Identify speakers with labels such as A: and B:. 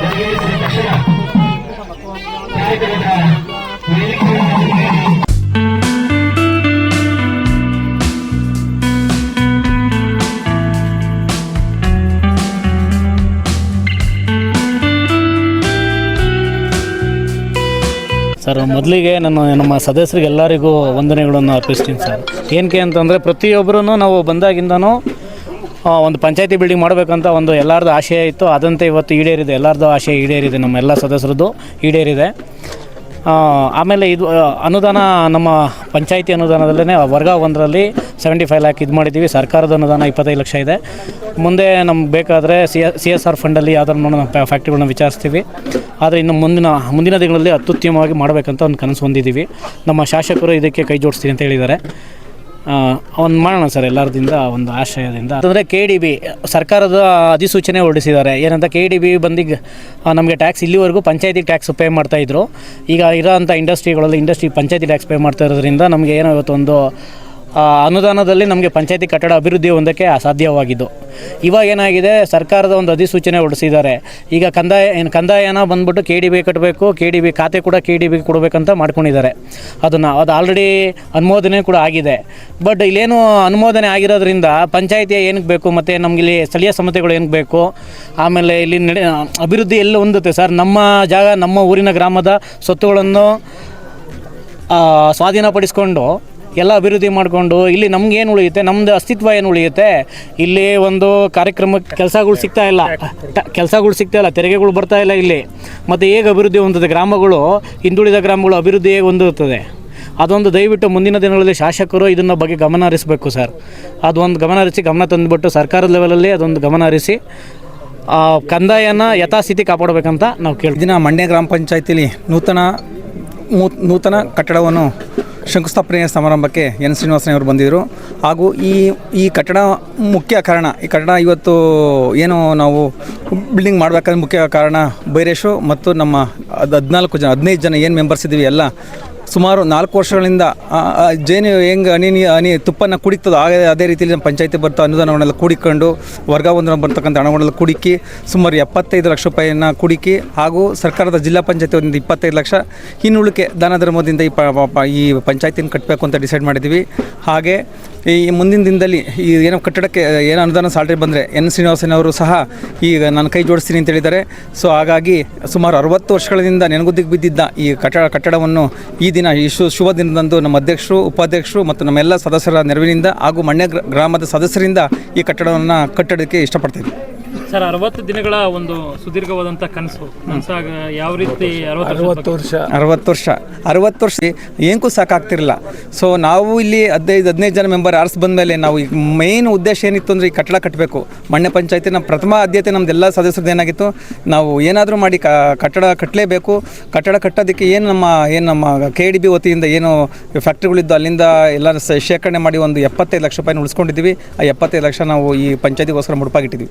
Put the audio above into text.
A: జరిగే జరిగే
B: ಸರ್, ಮೊದಲಿಗೆ ನಾನು ನಮ್ಮ ಸದಸ್ಯರಿಗೆ ಎಲ್ಲರಿಗೂ ವಂದನೆಗಳನ್ನು ಅರ್ಪಿಸ್ತೀನಿ ಸರ್. ಏನಕ್ಕೆ ಅಂತಂದರೆ ಪ್ರತಿಯೊಬ್ಬರೂ ನಾವು ಬಂದಾಗಿಂದನೂ ಒಂದು ಪಂಚಾಯತಿ ಬಿಲ್ಡಿಂಗ್ ಮಾಡಬೇಕಂತ ಒಂದು ಎಲ್ಲರದ್ದು ಆಶಯ ಇತ್ತು. ಅದಂತೆ ಇವತ್ತು ಈಡೇರಿದೆ. ಎಲ್ಲರದ್ದು ಆಶಯ ಈಡೇರಿದೆ. ನಮ್ಮ ಎಲ್ಲ ಸದಸ್ಯರದ್ದು ಈಡೇರಿದೆ. ಆಮೇಲೆ ಇದು ಅನುದಾನ ನಮ್ಮ ಪಂಚಾಯಿತಿ ಅನುದಾನದಲ್ಲೇ ವರ್ಗ ಒಂದರಲ್ಲಿ ಸೆವೆಂಟಿ ಫೈವ್ ಲ್ಯಾಕ್ ಇದು ಮಾಡಿದ್ದೀವಿ ಸರ್ಕಾರದ ಅನುದಾನ ಇಪ್ಪತ್ತೈದು ಲಕ್ಷ ಇದೆ. ಮುಂದೆ ನಮ್ಗೆ ಬೇಕಾದರೆ ಸಿ ಸಿ ಎಸ್ ಆರ್ ಫಂಡಲ್ಲಿ ಯಾವ್ದಾರು ನಾವು ಫ್ಯಾಕ್ಟ್ರಿಗಳನ್ನ ವಿಚಾರಿಸ್ತೀವಿ. ಆದರೆ ಇನ್ನು ಮುಂದಿನ ಮುಂದಿನ ದಿನಗಳಲ್ಲಿ ಅತ್ಯುತ್ತಮವಾಗಿ ಮಾಡಬೇಕಂತ ಒಂದು ಕನಸು ಹೊಂದಿದ್ದೀವಿ ನಮ್ಮ ಶಾಸಕರು ಇದಕ್ಕೆ ಕೈ ಜೋಡಿಸ್ತೀನಿ ಅಂತ ಹೇಳಿದ್ದಾರೆ. ಒಂದು ಮಾಡೋಣ ಸರ್ ಎಲ್ಲರದಿಂದ ಒಂದು ಆಶ್ರಯದಿಂದ ಅಂದರೆ ಕೆ ಡಿ ಬಿ ಸರ್ಕಾರದ ಅಧಿಸೂಚನೆ ಹೊರಡಿಸಿದ್ದಾರೆ. ಏನಂತ ಕೆ ಡಿ ಬಿ ಬಂದಿಗೆ ನಮಗೆ ಟ್ಯಾಕ್ಸ್ ಇಲ್ಲಿವರೆಗೂ ಪಂಚಾಯತಿ ಟ್ಯಾಕ್ಸ್ ಪೇ ಮಾಡ್ತಾಯಿದ್ರು ಈಗ ಇರೋಂಥ ಇಂಡಸ್ಟ್ರಿಗಳಲ್ಲಿ ಇಂಡಸ್ಟ್ರಿ ಪಂಚಾಯತಿ ಟ್ಯಾಕ್ಸ್ ಪೇ ಮಾಡ್ತಾ ಇರೋದ್ರಿಂದ ನಮಗೆ ಏನೋ ಇವತ್ತೊಂದು ಅನುದಾನದಲ್ಲಿ ನಮಗೆ ಪಂಚಾಯತಿ ಕಟ್ಟಡ ಅಭಿವೃದ್ಧಿ ಹೊಂದಕ್ಕೆ ಅಸಾಧ್ಯವಾಗಿದ್ದು. ಇವಾಗ ಏನಾಗಿದೆ, ಸರ್ಕಾರದ ಒಂದು ಅಧಿಸೂಚನೆ ಹೊರಡಿಸಿದ್ದಾರೆ. ಈಗ ಕಂದಾಯ, ಏನು ಕಂದಾಯನ ಬಂದ್ಬಿಟ್ಟು ಕೆ ಡಿ ಬಿ ಕಟ್ಟಬೇಕು ಕೆ ಡಿ ಬಿ ಖಾತೆ ಕೂಡ ಕೆ ಡಿ ಬಿ ಕೊಡಬೇಕಂತ ಮಾಡ್ಕೊಂಡಿದ್ದಾರೆ. ಅದನ್ನು, ಅದು ಆಲ್ರೆಡಿ ಅನುಮೋದನೆ ಕೂಡ ಆಗಿದೆ. ಬಟ್ ಇಲ್ಲೇನು ಅನುಮೋದನೆ ಆಗಿರೋದ್ರಿಂದ ಪಂಚಾಯತಿ ಏನಕ್ಕೆ ಬೇಕು, ಮತ್ತು ನಮ್ಗೆ ಇಲ್ಲಿ ಸ್ಥಳೀಯ ಸಮಸ್ಯೆಗಳು ಏನಕ್ಕೆ ಬೇಕು? ಆಮೇಲೆ ಇಲ್ಲಿ ನಡೆ, ಅಭಿವೃದ್ಧಿ ಎಲ್ಲ ಹೊಂದುತ್ತೆ ಸರ್. ನಮ್ಮ ಜಾಗ, ನಮ್ಮ ಊರಿನ ಗ್ರಾಮದ ಸ್ವತ್ತುಗಳನ್ನು ಸ್ವಾಧೀನಪಡಿಸ್ಕೊಂಡು ಎಲ್ಲ ಅಭಿವೃದ್ಧಿ ಮಾಡಿಕೊಂಡು ಇಲ್ಲಿ ನಮ್ಗೆ ಏನು ಉಳಿಯುತ್ತೆ? ನಮ್ದು ಅಸ್ತಿತ್ವ ಏನು ಉಳಿಯುತ್ತೆ? ಇಲ್ಲಿ ಒಂದು ಕಾರ್ಯಕ್ರಮಕ್ಕೆ ಕೆಲಸಗಳು ಸಿಗ್ತಾ ಇಲ್ಲ. ಕೆಲಸಗಳು ಸಿಗ್ತಾ ಇಲ್ಲ. ತೆರಿಗೆಗಳು ಬರ್ತಾ ಇಲ್ಲ ಇಲ್ಲಿ. ಮತ್ತು ಹೇಗೆ ಅಭಿವೃದ್ಧಿ ಹೊಂದುತ್ತೆ? ಗ್ರಾಮಗಳು ಹಿಂದುಳಿದ ಗ್ರಾಮಗಳು ಅಭಿವೃದ್ಧಿ ಹೇಗೆ ಹೊಂದುತ್ತದೆ? ಅದೊಂದು ದಯವಿಟ್ಟು ಮುಂದಿನ ದಿನಗಳಲ್ಲಿ ಶಾಸಕರು ಇದನ್ನ ಬಗ್ಗೆ ಗಮನ ಹರಿಸಬೇಕು ಸರ್. ಅದೊಂದು ಗಮನ ಹರಿಸಿ ಗಮನ ತಂದುಬಿಟ್ಟು ಸರ್ಕಾರದ ಲೆವೆಲಲ್ಲಿ ಅದೊಂದು ಗಮನ ಹರಿಸಿ ಆ, ಕಂದಾಯನ ಯಥಾಸ್ಥಿತಿ ಕಾಪಾಡಬೇಕಂತ ನಾವು ಕೇಳ್ತೀವಿ.
C: ದಿನ ಮಂಡ್ಯ ಗ್ರಾಮ ಪಂಚಾಯತಿಲಿ ನೂತನ ನೂತನ ಕಟ್ಟಡವನ್ನು ಶಂಕುಸ್ಥಾಪನೆಯ ಸಮಾರಂಭಕ್ಕೆ ಎನ್ ಶ್ರೀನಿವಾಸನವರು ಬಂದಿದ್ದರು. ಹಾಗೂ ಈ ಈ ಕಟ್ಟಡ ಮುಖ್ಯ ಕಾರಣ, ಈ ಕಟ್ಟಡ ಇವತ್ತು ಏನು ನಾವು ಬಿಲ್ಡಿಂಗ್ ಮಾಡಬೇಕಾದ್ರೆ ಮುಖ್ಯ ಕಾರಣ ಬೈರೇಶು ಮತ್ತು ನಮ್ಮ ಅದು ಹದಿನಾಲ್ಕು ಜನ, ಹದಿನೈದು ಜನ ಏನು ಮೆಂಬರ್ಸ್ ಇದ್ದೀವಿ ಎಲ್ಲ ಸುಮಾರು ನಾಲ್ಕು ವರ್ಷಗಳಿಂದ ಜೇನು ಹೆಂಗೆ ಹನಿ ಹನಿ ತುಪ್ಪನ ಕುಡಿತದ ಹಾಗೆ ಅದೇ ರೀತಿಯಲ್ಲಿ ನಮ್ಮ ಪಂಚಾಯತಿ ಬರ್ತಾ ಅನುದಾನವನ್ನೆಲ್ಲ ಕೂಡಿಕೊಂಡು ವರ್ಗ ಒಂದು ಬರ್ತಕ್ಕಂಥ ಹಣವನ್ನೆಲ್ಲ ಕುಡಿಕಿ, ಸುಮಾರು ಎಪ್ಪತ್ತೈದು ಲಕ್ಷ ರೂಪಾಯಿಯನ್ನು ಕುಡಿಕಿ ಹಾಗೂ ಸರ್ಕಾರದ ಜಿಲ್ಲಾ ಪಂಚಾಯತಿ ಒಂದು ಇಪ್ಪತ್ತೈದು ಲಕ್ಷ ಇನ್ನುಳಿಕೆ ದಾನ ಧರ್ಮದಿಂದ ಈ ಈ ಪಂಚಾಯತಿನ ಕಟ್ಟಬೇಕು ಅಂತ ಡಿಸೈಡ್ ಮಾಡಿದ್ವಿ. ಹಾಗೆ ಈ ಮುಂದಿನ ದಿನದಲ್ಲಿ ಈ ಏನೋ ಕಟ್ಟಡಕ್ಕೆ ಏನೋ ಅನುದಾನ ಸಾಲ್ರಿ ಬಂದರೆ ಎನ್ ಶ್ರೀನಿವಾಸನ್ ಅವರು ಸಹ ಈಗ ನಾನು ಕೈ ಜೋಡಿಸ್ತೀನಿ ಅಂತ ಹೇಳಿದ್ದಾರೆ. ಸೊ ಹಾಗಾಗಿ ಸುಮಾರು ಅರವತ್ತು ವರ್ಷಗಳಿಂದ ನೆನಗುದ್ದಿಗೆ ಬಿದ್ದಿದ್ದ ಈ ಕಟ್ಟಡ, ಕಟ್ಟಡವನ್ನು ಈ ಈ ಶು ಶುಭ ದಿನದಂದು ನಮ್ಮ ಅಧ್ಯಕ್ಷರು, ಉಪಾಧ್ಯಕ್ಷರು ಮತ್ತು ನಮ್ಮೆಲ್ಲ ಸದಸ್ಯರ ನೆರವಿನಿಂದ ಹಾಗೂ ಮಣ್ಯ ಗ್ರಾಮದ ಸದಸ್ಯರಿಂದ ಈ ಕಟ್ಟಡವನ್ನು ಕಟ್ಟಡಕ್ಕೆ ಇಷ್ಟಪಡ್ತೀನಿ.
B: ಸರ್ ಅರವತ್ತು ದಿನಗಳ ಒಂದು ಸುದೀರ್ಘವಾದಂಥ ಕನಸು. ಕನಸಾಗ ಯಾವ ರೀತಿ ಅರವತ್ತು ವರ್ಷ
C: ಅರವತ್ತು ವರ್ಷ. ಅರವತ್ತು ವರ್ಷ. ಏನಕ್ಕೂ ಸಾಕಾಗ್ತಿರಲಿಲ್ಲ. ಸೊ ನಾವು ಇಲ್ಲಿ ಹದಿನೈದು ಹದಿನೈದು ಜನ ಮೆಂಬರ್ ಆರ್ಸ್ ಬಂದಮೇಲೆ ನಾವು ಈಗ ಮೇನ್ ಉದ್ದೇಶ ಏನಿತ್ತು ಅಂದ್ರೆ ಈ ಕಟ್ಟಡ ಕಟ್ಟಬೇಕು ಮಣ್ಣೆ ಪಂಚಾಯತಿ ನಮ್ಮ ಪ್ರಥಮ ಆದ್ಯತೆ ನಮ್ದೆಲ್ಲ ಸದಸ್ಯರದ್ದು ಏನಾಗಿತ್ತು? ನಾವು ಏನಾದರೂ ಮಾಡಿ ಕಟ್ಟಡ ಕಟ್ಟಲೇಬೇಕು ಕಟ್ಟಡ ಕಟ್ಟೋದಕ್ಕೆ ಏನು ನಮ್ಮ ಏನು ನಮ್ಮ ಕೆ ಡಿ ಬಿ ವತಿಯಿಂದ ಏನು ಫ್ಯಾಕ್ಟ್ರಿಗಳಿದ್ದು ಅಲ್ಲಿಂದ ಎಲ್ಲ ಸ- ಶೇಖರಣೆ ಮಾಡಿ ಒಂದು ಎಪ್ಪತ್ತೈದು ಲಕ್ಷ ರೂಪಾಯಿನ ಉಳಿಸ್ಕೊಂಡಿದ್ದೀವಿ. ಆ ಎಪ್ಪತ್ತೈದು ಲಕ್ಷ ನಾವು ಈ ಪಂಚಾಯತಿಗೋಸ್ಕರ ಮುಡುಪಾಗಿಟ್ಟಿದ್ದೀವಿ.